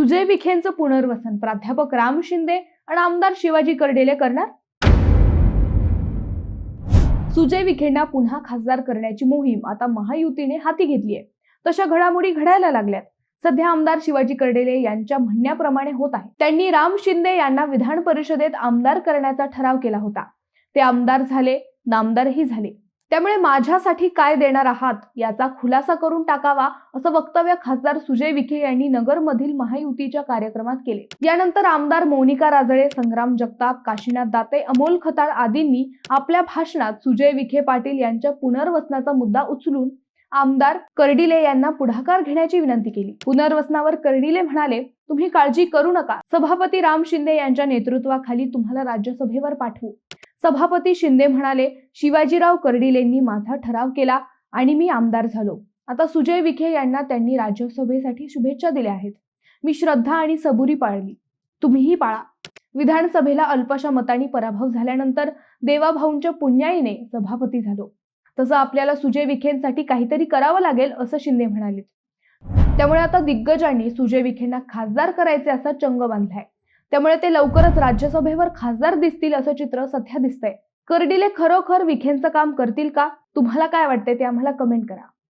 सुजय विखेंचं पुनर्वसन. प्राध्यापक राम शिंदे आणि आमदार शिवाजी कर्डेले करणार? सुजय विखेंना पुन्हा खासदार करण्याची मोहीम आता महायुतीने हाती घेतली आहे. तशा घडामोडी घडायला लागल्यात. सध्या आमदार शिवाजी कर्डेले यांच्या म्हणण्याप्रमाणे होत आहे. त्यांनी राम शिंदे यांना विधान परिषदेत आमदार करण्याचा ठराव केला होता. ते आमदार झाले नामदारही झाले. त्यामुळे माझ्यासाठी काय देणार आहात? याचा खुलासा करून टाकावा असं वक्तव्य खासदार सुजय विखे यांनी नगरमधील महायुतीच्या कार्यक्रमात केले. यानंतर आमदार मोनिका राजळे संग्राम जगताप काशीनाथ दाते अमोल खताळ आदींनी आपल्या भाषणात सुजय विखे पाटील यांच्या पुनर्वसनाचा मुद्दा उचलून आमदार कर्डिले यांना पुढाकार घेण्याची विनंती केली. पुनर्वसनावर कर्डिले म्हणाले तुम्ही काळजी करू नका. सभापती राम शिंदे यांच्या नेतृत्वाखाली तुम्हाला राज्यसभेवर पाठवू. सभापती शिंदे म्हणाले शिवाजीराव कर्डिलेंनी माझा ठराव केला आणि मी आमदार झालो. आता सुजय विखे यांना त्यांनी राज्यसभेसाठी शुभेच्छा दिल्या आहेत. मी श्रद्धा आणि सबुरी पाळली. तुम्हीही पाळा. विधानसभेला अल्पशा मतांनी पराभव झाल्यानंतर देवाभाऊंच्या पुण्याईने सभापती झालो. तसं आपल्याला सुजय विखेंसाठी काहीतरी करावं लागेल असं शिंदे म्हणाले. त्यामुळे आता दिग्गजांनी सुजय विखेंना खासदार करायचे असा चंग बांधलाय. त्यामुळे ते लवकरच राज्यसभेवर खासदार दिसतील असं चित्र सध्या दिसतंय. कर्डिले खरोखर विखेंचं काम करतील का? तुम्हाला काय वाटतंय ते आम्हाला कमेंट करा.